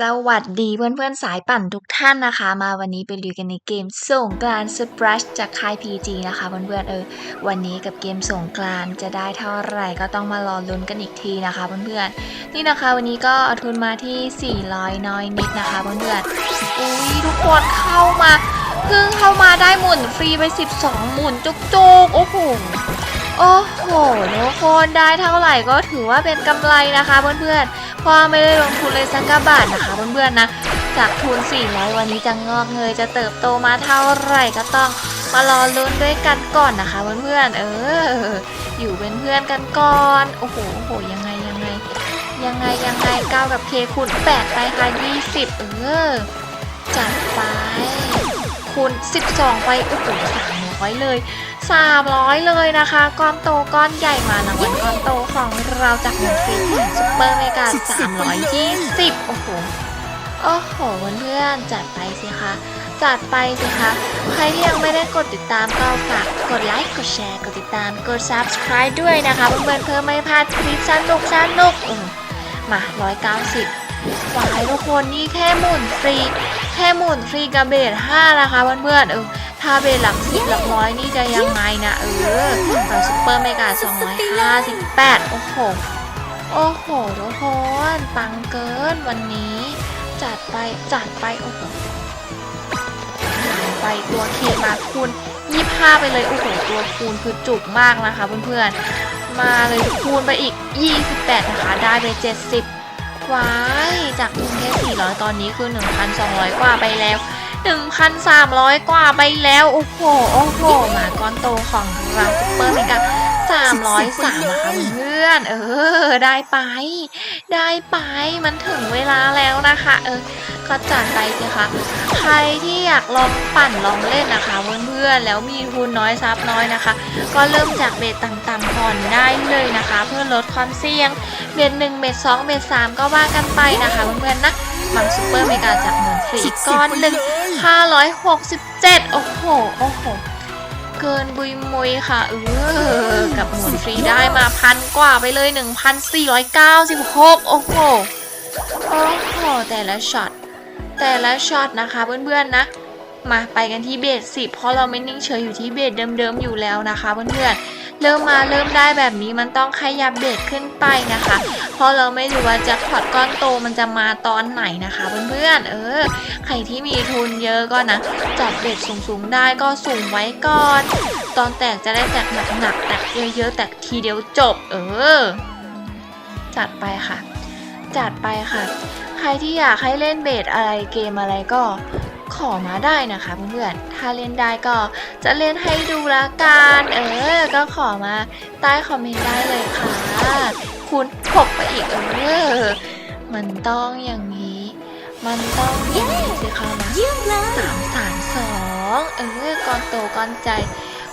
สวัสดีเพื่อนๆสายปั่นทุกท่านนะคะ มาวันนี้ไปดูกันในเกมส่งกรานสปรัชจากค่าย PG นะคะเพื่อนๆเออวันนี้กับเกมส่งกรานจะได้เท่าไหร่ก็ต้องมารอลุ้นกันอีกทีนะคะเพื่อนๆนี่นะคะวันนี้ก็เอาทุนมาที่ 400 น้อยนิดนะคะเพื่อนๆอุ้ยทุกคนเข้ามาเพิ่งเข้ามาได้หมุนฟรีไป 12 หมุนจุกๆโอ้โหโอ้โหทุกคนได้เท่าไหร่ก็ถือว่าเป็นกำไรนะคะเพื่อนๆ ว่าไม่ได้ลงทุนเลยสักกบาทนะคะเพื่อนๆนะ จากทุน400วันนี้จะงอกเงยจะเติบโตมาเท่าไหร่ก็ต้องมารอลุ้นด้วยกันก่อนนะคะเพื่อนๆเออ อยู่เป็นเพื่อนกันก่อนโอ้โหโอ้โหยังไงยังไง ยังไงยังไงก้าวกับเคคูณ8ไปค่ะ20เออจัดไปคูณ12 ไปโอ้โห300 เลย 300 เลยนะคะ ก้อนโตก้อนใหญ่มารางวัลก้อนโตของเราจากหนึ่งฟรีซุปเปอร์เมกา320 โอ้โห โอ้โหเพื่อนๆจัดไปสิคะ จัดไปสิคะ ใครที่ยังไม่ได้กดติดตามก็ฝากกดไลค์ กดแชร์ กดติดตาม กด subscribe ด้วยนะคะเพื่อนๆเพื่อไม่พลาดคลิปสนุกสนุกออมา 190วายทุกคนนี่แค่หมุนฟรี แค่หมุนฟรีกับเบส5นะคะเพื่อนๆเออ ถ้าเบสหลักสิบหลักร้อยนี่จะยังไงนะเออกับซุปเปอร์เมกา258 โอ้โห โอ้โหทุกคนปังเกินวันนี้ จัดไปจัดไปโอ้โหไปตัวเคมาคูณ25 ไปเลย โอ้โห ตัวคูณคือจุกมากนะคะเพื่อนๆ มาเลยคูณไปอีก 28 นะคะ ได้ไป 70ว้ายจากทุนแค่ 400 ตอนนี้คือ 1,200 กว่าไปแล้ว 1,300 กว่าไปแล้ว โอ้โห โอ้โหมาก้อนโตของเราซุปเปอร์เมกา303นะคะเพื่อน เออ ได้ไป ได้ไป มันถึงเวลาแล้วนะคะ เออ ก็จัดไปสิคะ ใครที่อยากลองปั่นลองเล่นนะคะเพื่อนๆ แล้วมีทุนน้อยซับน้อยนะคะ ก็เริ่มจากเบสต่ำๆก่อนได้เลยนะคะ เพื่อลดความเสี่ยง เบสหนึ่งเบสสองเบสสามก็ว่ากันไปนะคะเพื่อนๆนะ มังซุปเปอร์เมกาจากหมื่นฟรีอีกก้อนหนึ่ง567โอ้โห โอ้โห เกินบุยมุยค่ะ เออ กับหมุนฟรีได้มาพันกว่าไปเลย1,496โอ้โห โอ้โห แต่ละช็อต แต่ละช็อตนะคะเพื่อนๆนะมาไปกันที่เบสสิเพราะเราไม่นิ่งเฉยอยู่ที่เบสเดิมๆอยู่แล้วนะคะเพื่อนๆ เริ่มมาเริ่มได้แบบนี้มันต้องขยับเบสขึ้นไปนะคะ เพราะเราไม่รู้ว่าแจะพอตก้อนโตมันจะมาตอนไหนนะคะเพื่อนๆเออ ใครที่มีทุนเยอะก็นะจัดเบ็ดสูงๆได้ก็สูงไว้ก่อน ตอนแตกจะได้แตกหนักๆแตกเยอะๆแตกทีเดียวจบ เออ จัดไปค่ะ จัดไปค่ะ ใครที่อยากให้เล่นเบสอะไรเกมอะไรก็ ขอมาได้นะคะเพื่อนๆ ถ้าเล่นได้ก็จะเล่นให้ดูละกันเออ ก็ขอมาใต้คอมเมนต์ได้เลยค่ะ คุณพกไปอีกเออ มันต้องอย่างนี้ มันต้องอย่างนี้สิคะมาสามสามสองเออก้อนโตก้อนใจ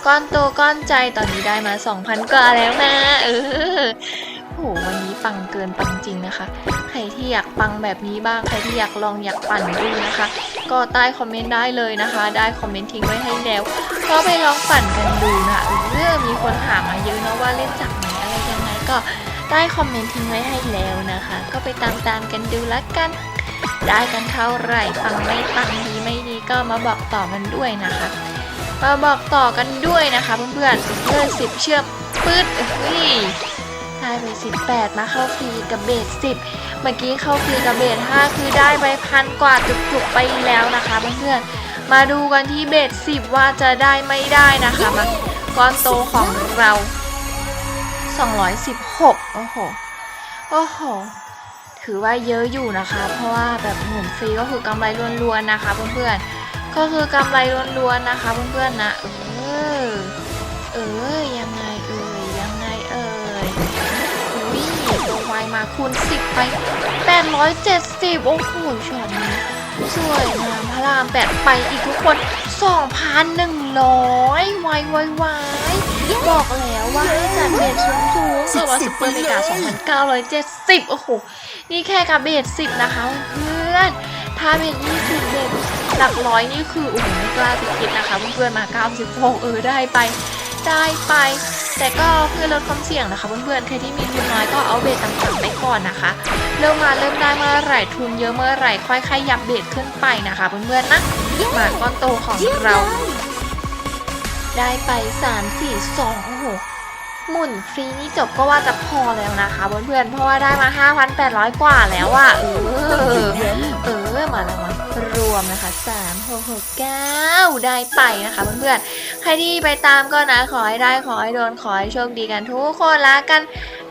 ก้อนโตก้อนใจตอนนี้ได้มา 2,000กว่าแล้วนะ เออ โหวันนี้ปังเกินปังจริงนะคะ ใครที่อยากปังแบบนี้บ้าง ใครที่อยากลองอยากปั่นดูนะคะ ก็ใต้คอมเมนต์ได้เลยนะคะ ได้คอมเมนต์ทิ้งไว้ให้แล้ว ก็ไปลองปั่นกันดูนะเออมีคนถามมาเยอะนะว่าเล่นจากไหนอะไรยังไงก็ใต้คอมเมนต์ทิ้งไว้ให้แล้วนะคะ ก็ไปตามตามกันดูละกัน ได้กันเท่าไหร่ปังไม่ปังดีไม่ดีก็มาบอกต่อกันด้วยนะคะมาบอกต่อกันด้วยนะคะเพื่อนๆเพื่อนสิบเชื่อมปื๊ดเฮ้ย ได้ไปสิบแปดมาเข้าฟรีกับเบสสิบเมื่อกี้เข้าฟรีกับเบสห้าคือได้ไปพันกว่าจุกๆไปแล้วนะคะเพื่อนๆมาดูกันที่เบสสิบว่าจะได้ไม่ได้นะคะมาก้อนโตของเรา 216 โอ้โห โอ้โห ถือว่าเยอะอยู่นะคะ เพราะว่าแบบหมุนฟรีก็คือกำไรล้วนๆนะคะเพื่อนๆ ก็คือกำไรล้วนๆนะคะเพื่อนๆนะ เออ เออ ยังไงเอ่ยยังไงเอ่ยอุ้ย ตัววายมาคูณ10 ไป 870 โอ้โหช็อตนี้สวยงามพระรามแปดไปอีกทุกคน 2,100วายวายวายบอกแล้วว่าให้จัดเบสสูงๆแต่ว่าซุปเปอร์เมกา2,970 โอ้โห นี่แค่กับเบส10 นะคะเพื่อนถ้าเป็น20เบสหลักร้อยนี่คือโอ้โหไม่กล้าจะคิดนะคะเพื่อนๆมา 96 เออได้ไปได้ไป แต่ก็เพื่อลดความเสี่ยงนะคะเพื่อนๆใครที่มีทุนน้อยก็เอาเบสต่างๆไปก่อนนะคะ เริ่มมาเริ่มได้เมื่อไหร่ทุนเยอะเมื่อไหร่ค่อยขยับเบรขึ้นไปนะคะเพื่อนๆนะหมาก้อนโตของเรา ได้ไป 3 4 2โอ้โห หมุนฟรีนี่จบก็ว่าจะพอแล้วนะคะเพื่อนๆ เพราะว่าได้มา 5,800 กว่าแล้วอะเออ เออ มาแล้วมารวมนะคะ 3 6 6 9 ได้ไปนะคะเพื่อนๆ ใครที่ไปตามก็นะ ขอให้ได้ ขอให้โดน ขอให้โชคดีกันทุกคนละกันไป